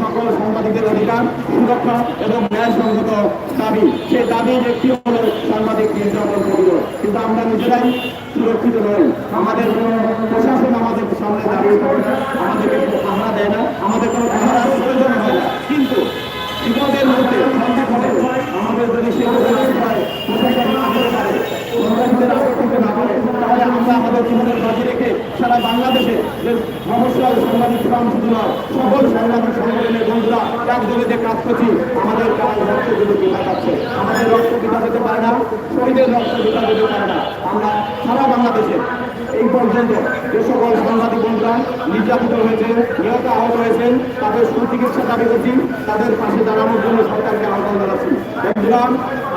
সকল সাংবাদিকদের অধিকার, সুরক্ষা এবং ন্যায়সঙ্গত দাবি। সেই দাবির একটি হল, সাংবাদিক নির্যাতন প্রতিরোধ কিন্তু আমরা নিজেরাই সুরক্ষিত নই। আমাদের কোনো প্রশাসন আমাদের সামনে দাঁড়িয়ে আমাদেরকে পাহারা দেয় না। আমাদের কোনো পাহারার প্রয়োজন হয় না। কিন্তু বিপদের মধ্যে আমাদের যদি সে প্রশাসন না করে পারে সন্ত্রাসীদের আটক না করে তাহলে আমরা আমাদের জীবনের বাজি রেখে সারা বাংলাদেশে যে সাংবাদিক ফ্রাম শুধু নয়, সকল সাংবাদিক সংগঠনের বন্ধুরা একযোগে যে কাজ করছি, আমাদের কাজ রক্ত দিতে আমাদের রক্ত দিতে পারে না, শহীদের রক্ত দিতে পারে না। আমরা সারা বাংলাদেশে এই পর্যন্ত যে সকল সাংবাদিক বন্ধুরা নির্যাতিত হয়েছে, নিহত আহত হয়েছেন, তাদের সুচিকিৎসা দাবি করছি, তাদের পাশে দাঁড়ানোর জন্য সরকারকে আহ্বান জানাচ্ছি। বন্ধুরা,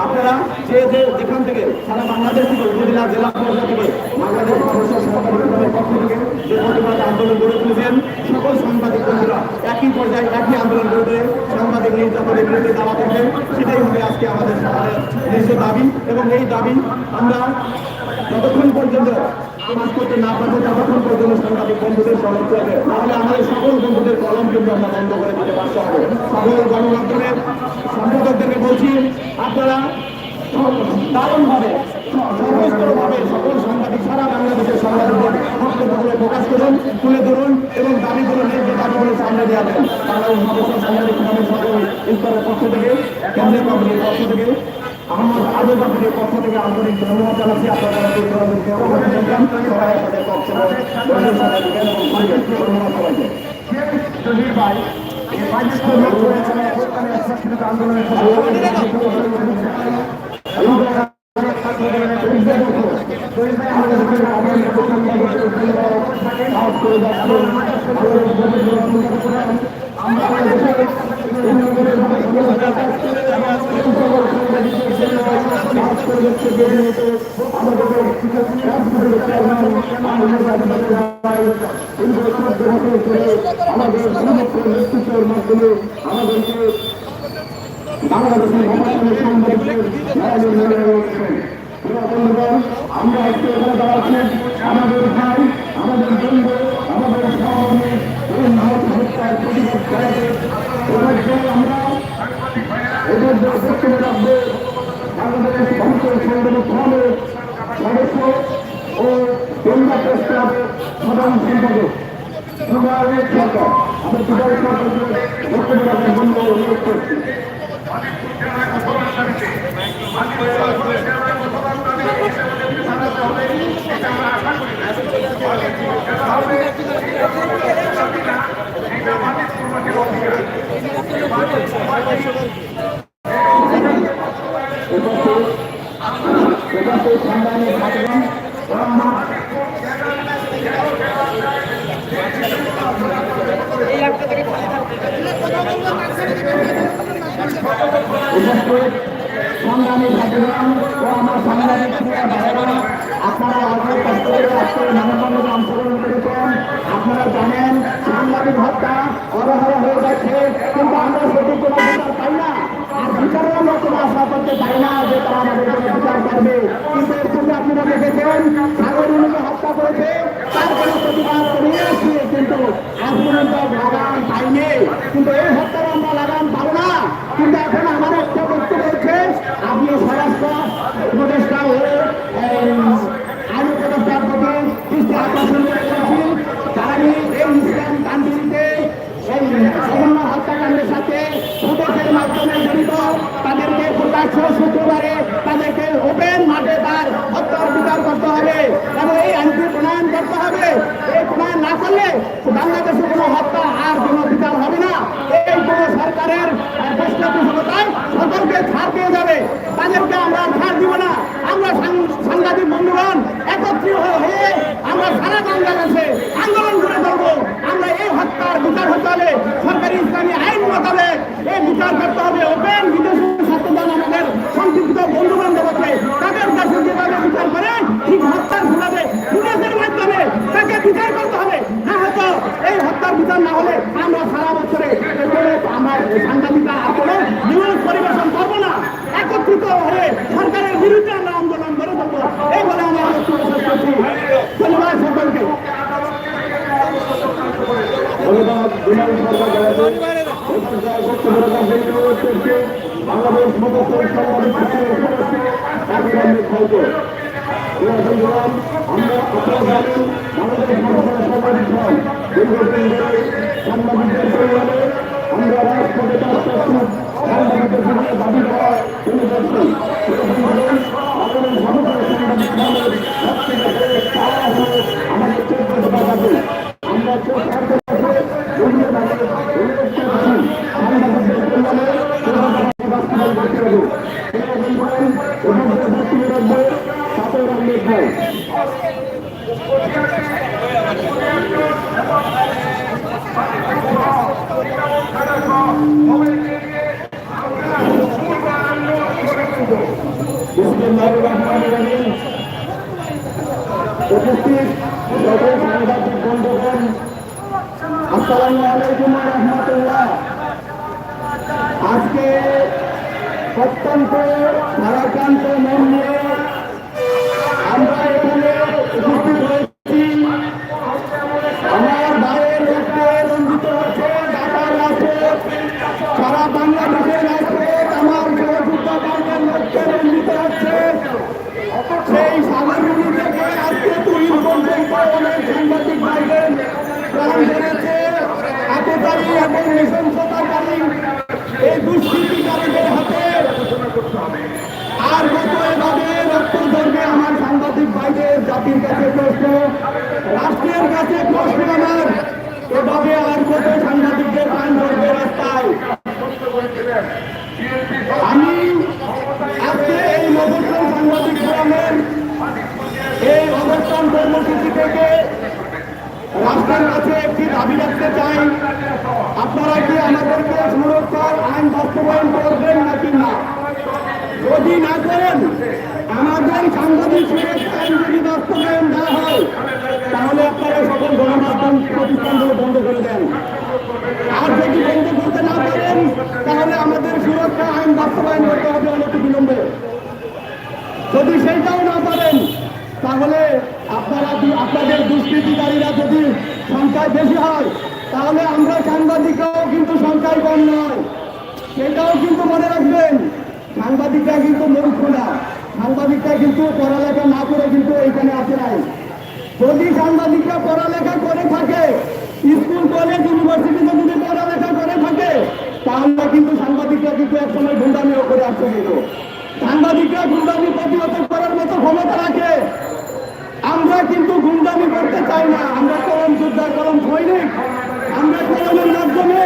আপনারা যে যে যেখান থেকে সারা বাংলাদেশ থেকে উপজেলা, জেলা পর্যায় থেকে বাংলাদেশ সাংবাদিক পক্ষ থেকে যে প্রতিবাদ আন্দোলন গড়ে তুলেছেন, সকল সাংবাদিক বন্ধুরা একই পর্যায়ে একই আন্দোলন তুলে সাংবাদিক নির্যাতনের বিরুদ্ধে দাবা করবেন সেটাই হবে আজকে আমাদের দেশের দাবি এবং এই দাবি আমরা যতক্ষণ পর্যন্ত কাজ করতে না পারব, ততক্ষণ পর্যন্ত সাংবাদিক বন্ধুদের সহজ হবে তাহলে আমাদের সকল বন্ধুদের কলম কিন্তু আমরা বন্ধ করে দিতে পারতে হবে। সকল গণমাধ্যমের সম্পাদকদেরকে বলছি, আপনারা দারুণভাবে, সর্বস্তরভাবে সকল সাংবাদিক, সারা বাংলাদেশের সাংবাদিকদের বক্তব্যগুলো প্রকাশ করুন, তুলে ধরুন এবং দাবিগুলো যে দাবিগুলো সামনে দেওয়া দেন বাংলাদেশ সাংবাদিক সকল স্তরের পক্ষ থেকে, কেন্দ্রীয় কমিটির পক্ষ থেকে আমার আজও কমিটির পক্ষ থেকে আন্তরিক ধন্যবাদ জানাচ্ছি। আপনারা সবাই আপনাদের বক্তব্য বন্ধুর আমাদের মাধ্যমে আমাদেরকে আমরা দাঁড়াচ্ছি আমাদের ভাই আমাদের বন্ধু আমাদের সহকর্মী ফোরামের সদস্য ও কেন্দ্র প্রেস ক্লাবের সাধারণ সম্পাদক, সুগারের সরকার। আমরা সুগারের সরকারকে বক্তব্য রাখার জন্য অনুরোধ করছি। উপস্থিত সংগ্রামী ছাত্রগণ ও আমার উপস্থিত সংগ্রামী ছাত্রগণ ও আমার সাংবাদিক প্রিয় ভাইয়েরা আপনারা অল্প কষ্ট করে আজকে মানববন্ধনে অংশগ্রহণ করেছেন আপনারা জানেন সাংবাদিক হত্যা অবহেলা হয়ে যাচ্ছে কিন্তু আমরা সঠিক কোনো বিচার পাই না আর বিচারের আমরা কোনো আশা করতে পাই না যে তারা আমাদের কোনো বিচার করবে কিন্তু এর সঙ্গে আপনারা দেখেছেন সাগরীকে হত্যা করেছে তার কোনো প্রতিবাদ করিয়ে আসছে কিন্তু তো লাগাম পাইনি কিন্তু এই হত্যার আমরা লাগাম পাবো না কিন্তু এখন আমার একটা বক্তব্য হচ্ছে আপনি স্বরাষ্ট্র উপদেষ্টা হয়ে এই, আইন উপদেষ্টার প্রতি দৃষ্টি আকর্ষণ করেছি তারা এই ইসলাম কান্ট্রিতে এই সামান্য হত্যাকাণ্ডের সাথে প্রদেশের মাধ্যমে জড়িত তাদেরকে প্রকাশ্য শুক্রবারে তাদেরকে ওপেন মাঠে তার হত্যার বিচার করতে হবে এবং এই আইনটি প্রণয়ন করতে হবে এই প্রণয়ন না করলে বাংলাদেশে কোনো হত্যা আর কোনো বিচার হবে না এই কোনো সরকারের পৃষ্ঠপোষকতায় সকলকে ছাড় দিয়ে যাবে তাদেরকে আমরা আর ছাড় দিব না আমরা সাং- সাংবাদিক বন্ধুগণ একত্রিত হয়ে আমরা সারা বাংলাদেশে আন্দোলন করে ধরবো আমরা এই হত্যার বিচার হতে হলে সরকারি ইসলামী আইন মোতাবেক এই বিচার করতে হবে ওপেন বিদেশি ছাত্রদল আমাদের সংক্ষিপ্ত বন্ধু বান্ধব আছে তাদের কাছে যেভাবে বিচার করেন ঠিক হত্যার সুবাদে বিদেশের মাধ্যমে তাকে বিচার করতে হবে না হয়তো এই হত্যার বিচার না হলে আমরা সারা বছরে এরপরে আমরা সাংবাদিকরা আর কোনো নিউজ পরিবেশন করব না একত্রিত হয়ে সরকারের বিরুদ্ধে আমরা আন্দোলন করে দেবো এই বলে আমরা বক্তব্য শেষ করছি ধন্যবাদ সকলকে ধন্যবাদ বিমান সরকার এখানকার বক্তব্য রাখবেন অনুরোধ করছে বাংলাদেশ খাইতে আমরা আপনারা জানেন বাংলাদেশ সাংবাদিক হয় দীর্ঘদিন ধরে সাংবাদিকদের পরিবারে আমরা প্রস্তুত সাংবাদিকদের জন্য দাবি করা শুরু করছি আমাদের ভারতের সাংবাদিক সমাজের সবথেকে বড় পাওয়া হলো আমাদের চোদ্দ আমরা চোদ্দ টাকাতে জড়িয়ে দাঁড়িয়ে অনুরোধ করছি সাংবাদিকদের কল্যাণে সেভাবে বাস্তবায়ন করতে হবে এরকম করেন ওখানে বক্তব্য রাখবে সাথে রাখবে ভাই বিসমিল্লাহির রহমানির রহিম উপস্থিত সকল সাংবাদিক বন্ধুগণ আসসালামু আলাইকুম রাহমাতুল্লাহ আজকে অত্যন্ত ভারাক্রান্ত মন নিয়ে আমরা এখানে উপস্থিত হয়েছি আমার ভাইয়ের রক্তে রঞ্জিত হচ্ছে ঢাকার রাজপথ সারা বাংলাদেশের রাজপথ আমার সহযোদ্ধা বাংলার লক্ষ্যে রঞ্জিত হচ্ছে সেই সাগরগুলি থেকে আজকে তুই পর্যন্ত অনেক সাংবাদিক ভাইদের প্রাণ ধরেছে এতটাই এবং নৃশংসতাকারী এই দুষ্কৃতিকারীদের হাতে আর কত এভাবে রক্ত ধরবে আমার সাংবাদিক ভাইদের জাতির কাছে প্রশ্ন রাষ্ট্রের কাছে প্রশ্ন আমার এভাবে আর কত সাংবাদিকদের প্রাণ ধরবে রাস্তায় আমি আজকে এই মফস্বল সাংবাদিক ফোরামের এই অবস্থান কর্মসূচি থেকে রাষ্ট্রের কাছে একটি দাবি রাখতে চাই আপনারা কি আমাদেরকে সুরক্ষার আইন বাস্তবায়ন করবেন নাকি না যদি না করেন আমাদের সাংবাদিক সুরক্ষা আইন যদি বাস্তবায়ন না হয় তাহলে আপনারা সকল গণমাধ্যম প্রতিষ্ঠানগুলো বন্ধ করে দেন আর যদি বন্ধ করতে না পারেন তাহলে আমাদের সুরক্ষা আইন বাস্তবায়ন করতে হবে অনেক বিলম্বে যদি সেইটাও না পারেন তাহলে আপনারা আপনাদের দুষ্কৃতিকারীরা যদি সংখ্যায় বেশি হয়, তাহলে আমরা সাংবাদিকরাও কিন্তু সংখ্যায় কম নয়। সেটাও কিন্তু মনে রাখবেন। সাংবাদিকরা কিন্তু মূর্খ না। সাংবাদিকরা কিন্তু পড়ালেখা না করে কিন্তু এইখানে আসে নাই। যদি সাংবাদিকরা পড়ালেখা করে থাকে, স্কুল, কলেজ, ইউনিভার্সিটিতে যদি পড়ালেখা করে থাকে, তাহলে কিন্তু সাংবাদিকরা কিন্তু একসময় গুন্ডামিও করে আসছে কিন্তু সাংবাদিকরা গুন্ডামি প্রতিহত করার মতো ক্ষমতা রাখে। আমরা কিন্তু গুন্ডামি করতে চাই না। আমরা কলম যোদ্ধা কলম সৈনিক আমরা কলমের মাধ্যমে,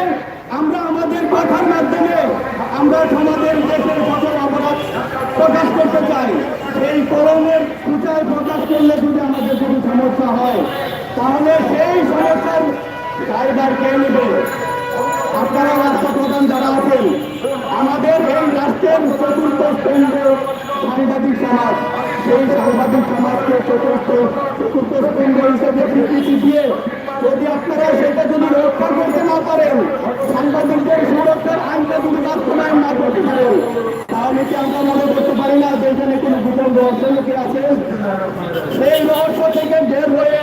আমরা আমাদের কথার মাধ্যমে, আমরা সমাজের দেশের সকল অপরাধ প্রকাশ করতে চাই। এই কলমের সূচায় প্রকাশ করলে যদি আমাদের কোনো সমস্যা হয়, তাহলে সেই সমস্যার দায়ভার কে নেবে? আপনারা রাষ্ট্র প্রধান যারা আছেন, আমাদের এই রাষ্ট্রের চতুর্থ স্তম্ভ সাংবাদিক সমাজ। সেই সাংবাদিক সমাজকে চতুর্থ চতুর্থ স্তম্ভ হিসেবে স্বীকৃতি দিয়ে যদি আপনারা সেটা যদি রক্ষা করতে না পারেন, সাংবাদিকদের সুরক্ষার আইনটা যদি বাস্তবায়ন না করতে পারেন, তাহলে কি আমরা মনে করতে পারি না যে এখানে কোনো গোপন রহস্য আছে? সেই রহস্য থেকে বের হয়ে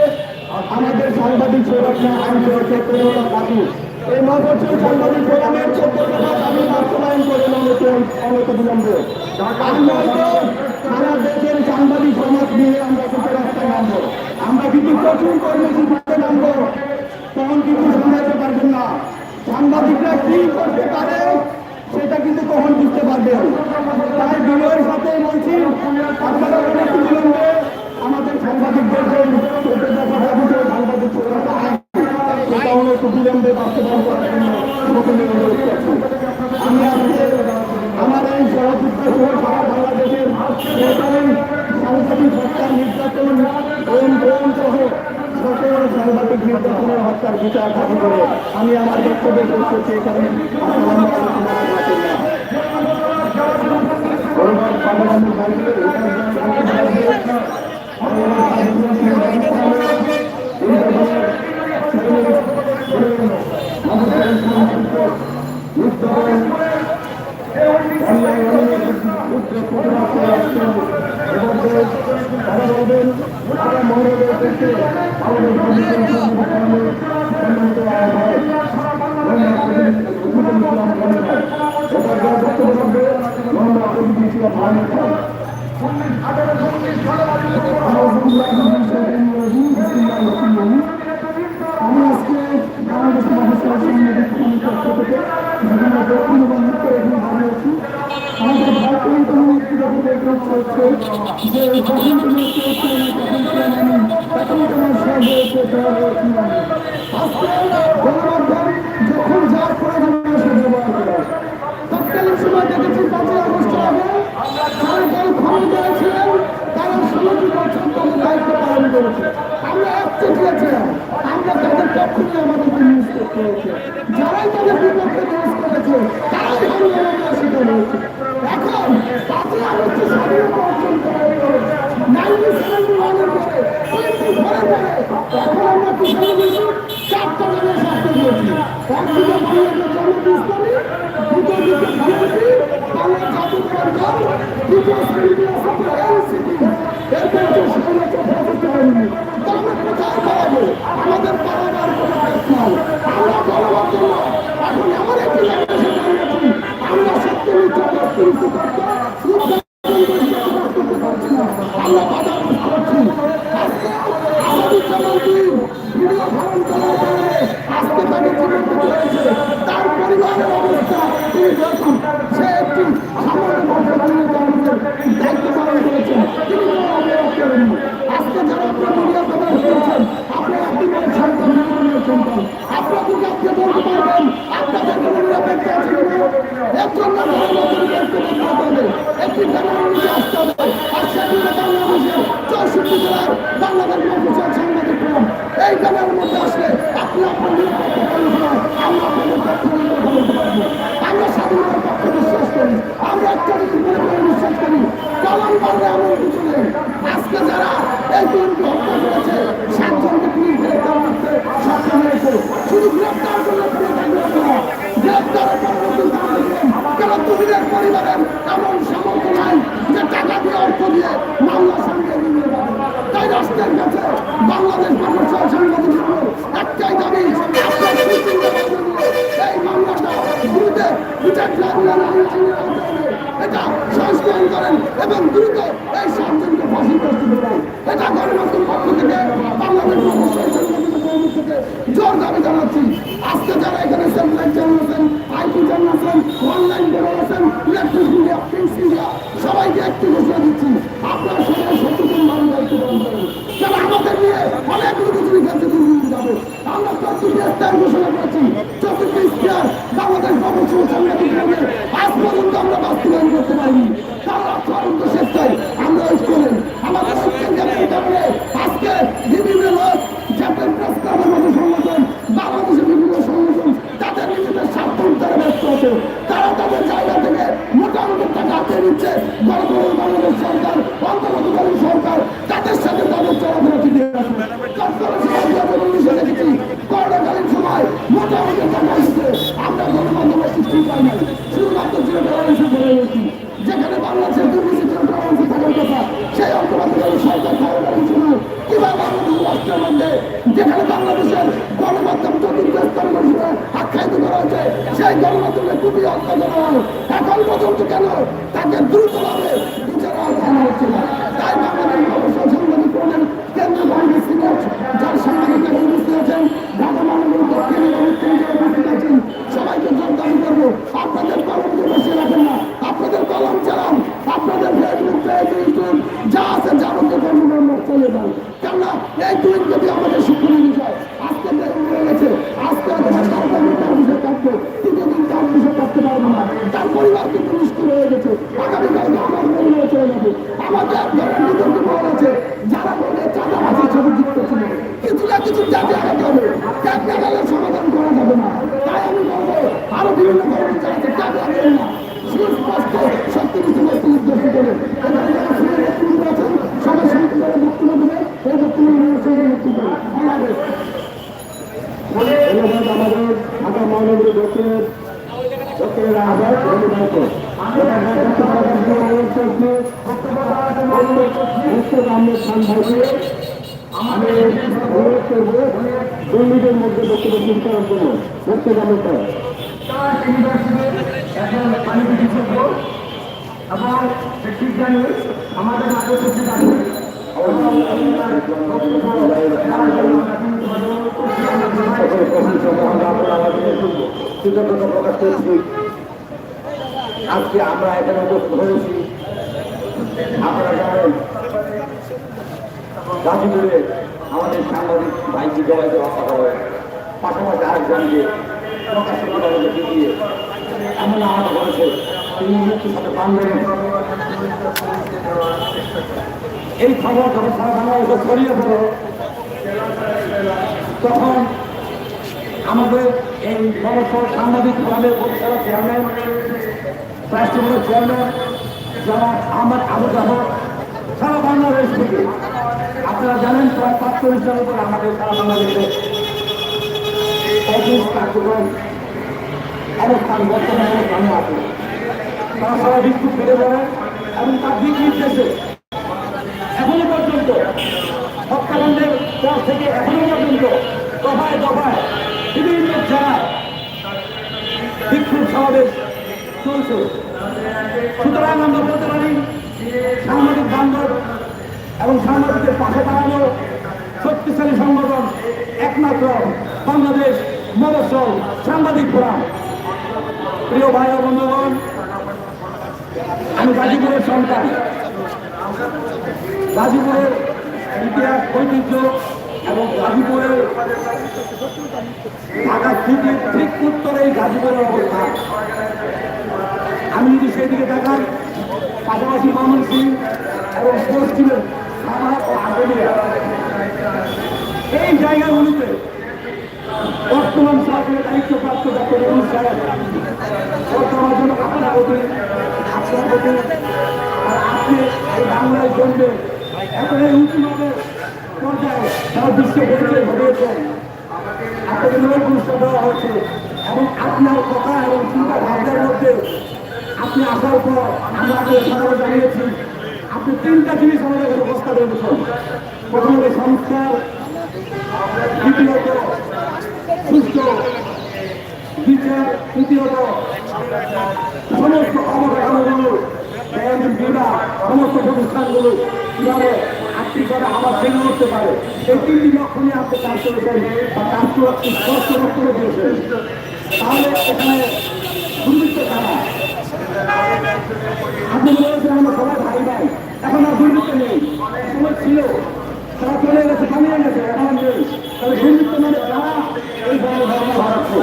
আমাদের সাংবাদিক সুরক্ষা আইন রয়েছে কোনো দাবি এই মহাবর্ষীয় সাংবাদিক ফোরামের চোদ্দ দফা দাবি বাস্তবায়ন করে অনত বিলম্বে। আর সারা দেশের সাংবাদিক সমাজ নিয়ে আমরা কিন্তু রাস্তায় নামবো। আমরা কিন্তু প্রচুর কর্মসূচিতে নামবো। তখন কিন্তু সামলাতে পারবেন না। সাংবাদিকরা কি করতে পারে, সেটা কিন্তু তখন বুঝতে পারবেন। তাই বিনয়ের সাথে বলছি, আপনারা অনেক বিলম্বে আমাদের সাংবাদিকদের সাংবাদিক সুরক্ষা আইন সেটা হলো একটু বিলম্বে বাস্তবায়ন করার জন্য আমি আজকে আমার এই সহযোগিতা বাংলাদেশের সাংবাদিক হত্যা নির্যাতন ওম ওম সহ সাংবাদিক নির্যাতনের হত্যার বিচার করে আমি আমার বক্তব্য শেষ করছি এখানে। আসসালামু ভালো যখন যা প্রয়োজন সে ব্যবহার করে তৎকালীন সময় দেখেছি পাঁচই আগস্ট আগে সরকার ক্ষমতায় ছিলেন তারা ষোলোটি বছর তাদের দায়িত্ব পালন করেছে আমরা একচে দিয়েছিলাম আমরা তাদের পক্ষ নিয়ে আমাদেরকে নিউজ করতে যারাই তাদের বিপক্ষে নিউজ করেছে, তারাই আন্দোলনের শিকার হয়েছে এখন পাঁচই আগস্ট স্বাধীনতা অর্জন করার পরে নাইনটি সেভেন্টি ওয়ানের পরে টোয়েন্টি ফোরের পরে এখন আমরা কিষাণ বলছি চারটা জায়গায় শাস্তি দিয়েছি একদিকে বাংলাদেশ জনতা ইসলামী দ্বিতীয় দিকে বিএনপি বাংলা জাতীয়তাবাদী দল তৃতীয় শ্রেণীতে আছে এনসিপি এরপর হচ্ছে স্বাধীনতা প্রতিষ্ঠা হয়নি তো আমরা কোথায় পালাবো আমাদের পালাবার কোনো নাই আমরা জনগণ জন্য এখন এমন একটি আমরা সত্য করতে নির্মাণের সন্তান আপনাদেরকে আপনি বলতে পারবেন? আপনাদের কোনো আছে কিনা? এর জন্য একটু নিচে আসতে হবে। আর সেগুলো বাংলাদেশের চৌষট্টি জেলার বাংলাদেশ অফিসিয়াল সাংবাদিক ফোরাম। এই ব্যানারের মধ্যে আসলে আপনি আপনার নিরাপত্তা পালন আপনাদের কিছু আজকে যারা এই তরুণকে হত্যা করেছে করতে সক্ষম হয়েছে শুধু গ্রেপ্তার করলে গ্রেপ্তারের পরবর্তী কেন তুমিদের পরিবারের এমন সামর্থ্য নাই যে টাকা দিয়ে অর্থ দিয়ে মামলা সঙ্গে নিয়ে যাবে তাই রাষ্ট্রের কাছে বাংলাদেশ প্রকৌশল সাংবাদিক একটাই দাবি এই মামলাটা দ্রুত বিচার ট্রাইব্যুনাল আইনের এটা সংস্করণ করেন এবং দ্রুত এই সাতজনকে ফাঁসি প্রস্তুত করেন এটা গণমাধ্যম পক্ষ থেকে জোর দাবি জানাচ্ছি। আজকে যারা এখানে satellite channel IP channel online channel electric media print সবাইকে আমাদের সুখী বিষয় আজকে দেরি হয়ে গেছে, আজকে আমাদের সরকার তার বিষয় থাকবে তৃতীয় দিন না। তার পরিবার কিন্তু নিষ্ঠুর হয়ে গেছে আগামীকালকে আমার পরিবার চলে যাবে আমাদের ধরেন বিতর্ক বল আছে যারা বলে চাঁদাবাজি ছবি যুক্ত ছিল কিছু না কিছু জাতি আগাতে হবে ট্যাগ লাগালে সমাধান করা যাবে না তাই আমি বলব আরও বিভিন্ন কর্মচারী আছে ট্যাগ লাগাবেন না সুস্পষ্ট সত্যি কিছু বস্তু নির্দেশ করে এখানে যারা শুনে বক্তব্য আছেন সবাই শান্তি করে বক্তব্য দেবে এই বক্তব্য নিয়ে সঙ্গে বক্তব্য দেবে আল্লাহ হাফেজ। ধন্যবাদ আমাদের ঢাকা মহানগরী দক্ষিণের দক্ষিণের আহ্বায়ক রবি নায়ক আহমেদ খান ভাইকে আমি অনুরোধ করব দুই মধ্যে বক্তব্য শুরু করার জন্য বক্তব্য আমরা ইউনিভার্সিটির একজন পানি বিশেষজ্ঞ এবং আমাদের মাঝে উপস্থিত আছে কৃতজ্ঞতা প্রকাশ করছি আজকে আমরা এখানে উপস্থিত হয়েছি। আপনারা জানেন, গাজীপুরে আমাদের সাংবাদিক ভাইকে জবাইতে রক্ষা করে পাশাপাশি আরেকজনকে আদালতে দিয়ে এমন আহত করেছে, তিনি মৃত্যুর সাথে বান্ধবেন এই খবর যখন সারা ছড়িয়ে পড়ে, তখন আমাদের এই বড়সড় সাংবাদিক ক্লাবের পরিচালক চেয়ারম্যান রাষ্ট্রপতির চেয়ারম্যান যারা আমার আবু জাফর, সারা বাংলাদেশ থেকে। আপনারা জানেন প্রায় পাঁচচল্লিশ জন উপর আমাদের সারা বাংলাদেশে অফিস কার্যক্রম অবস্থান বর্তমানে অবস্থানে আছে তারা সবাই বিক্ষোভ ফিরে যাবে এবং তার দিক নির্দেশে এখনও পর্যন্ত হত্যাকাণ্ডের পর থেকে এখনও পর্যন্ত দফায় দফায় বিভিন্ন জেলায় বিক্ষোভ সমাবেশ চলছে। সুতরাং আমরা বলতে পারি, সাংবাদিক বান্ধব এবং সাংবাদিকদের পাশে দাঁড়ানো শক্তিশালী সংগঠন একমাত্র বাংলাদেশ মরসল সাংবাদিক ফোরাম। প্রিয় ভাই ও বন্ধুগণ, আমি গাজীপুরের সন্তান। গাজীপুরের ইতিহাস, ঐতিহ্য এবং গাজীপুরের ঢাকা সিটির ঠিক উত্তরে এই গাজীপুরের অবস্থান আমি যদি সেদিকে দেখাই পাশাপাশি মামুন সিং এবং পশ্চিমের খামার ও আগুনিয়া এই জায়গাগুলিতে বর্তমান সরকারের দায়িত্বপ্রাপ্ত ডক্টর রবীন্দ্র সাহেব বর্তমান জন্য আপনার প্রতি আপনার প্রতি আপনি এই বাংলার জন্য এখন এই পর্যায়ে সারা বিশ্ব পরিচয় ঘটিয়েছেন আপনাকে নয় গুরুত্ব দেওয়া হয়েছে এবং আপনার কথা এবং চিন্তা ভাবনার মধ্যে আপনি আসার পর আমরা আপনাকে সকালে জানিয়েছি আপনি তিনটা জিনিস আমাদের কাছে প্রস্তাব রেখেছেন প্রথমত সংস্কার সমস্ত অবকাঠামোগুলো সমস্ত প্রতিষ্ঠানগুলো কীভাবে আর্থিকভাবে আবার ভেঙে করতে পারে। এই তিনটি লক্ষ্য নিয়ে আপনি কাজ করেছেন বা কাজ করে স্পষ্ট বক্তব্য দিয়েছেন। তাহলে এখানে দুর্বৃত্ত কারা? আপনি বলেছেন আমরা সবাই ভাই ভাই এখন আর দুর্বৃত্ত নেই সময় ছিল তারা চলে গেছে পালিয়ে গেছে এখন নেই তাহলে দুর্বৃত্ত মানে যারা এই ধরনের ঘটনা ঘটাচ্ছে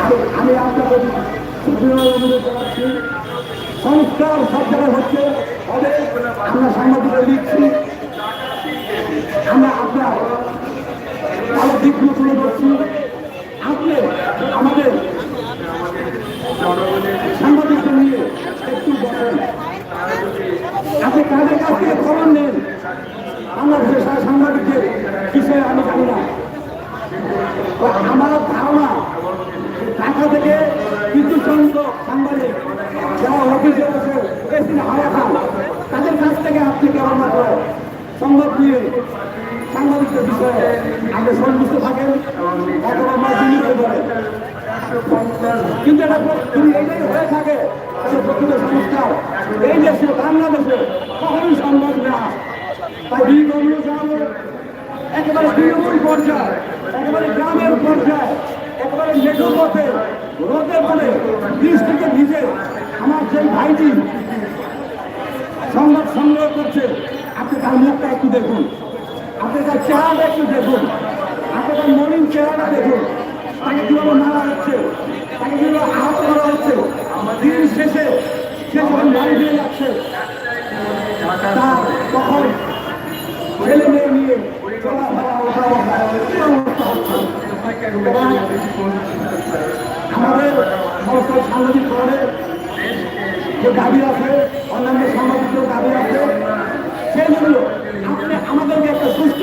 আমি- আমি আপনাদের বিনয় অনুরোধ জানাচ্ছি সংস্কার সব জায়গায় হচ্ছে হবে আমরা সাংবাদিকরা লিখছি আমরা আপনার ভালো দিকগুলো তুলে ধরছি আপনি আমাদের সাংবাদিকদের নিয়ে একটু বসেন আপনি কাদের কাছ থেকে খবর নেন বাংলাদেশের সারা সাংবাদিকদের বিষয়ে আমি জানি না তো আমার ধারণা ঢাকা থেকে কিছু সংখ্যক সাংবাদিক যারা অফিসে বসে এসি হাওয়া খান তাদের কাছ থেকে আপনি কেবলমাত্র সংবাদ দিয়ে সাংবাদিকদের বিষয়ে আপনি সন্তুষ্ট থাকেন অথবা মাধ্যমিক হয়ে পড়েন কিন্তু এটা যদি এইটাই হয়ে থাকে তাহলে প্রকৃত সংস্কার এই দেশে বাংলাদেশে কখনোই সম্ভব না তাই বিগত যাবে একেবারে তৃণমূল পর্যায়ে একেবারে গ্রামের পর্যায়ে একেবারে মেট্রো পথে রোদে পড়ে বৃষ থেকে ভিজে ভাইটি সংবাদ সংগ্রহ করছে। আপনি তার মুখটা একটু দেখুন। আপনি তার চেহারাটা একটু দেখুন। আপনি তার মলিন চেহারাটা দেখুন। তাকে কীভাবে মারা হচ্ছে, তাকে কীভাবে আহত করা হচ্ছে দিন শেষে সে যখন বাড়ি ফিরে যাচ্ছে, তার তখন ছেলে মেয়ে নিয়ে আমাদের সমস্ত সাংবাদিক ফোরামের যে দাবি আছে অন্যান্য সামাজিক দাবি আছে সেগুলো আপনি আমাদেরকে একটা সুস্থ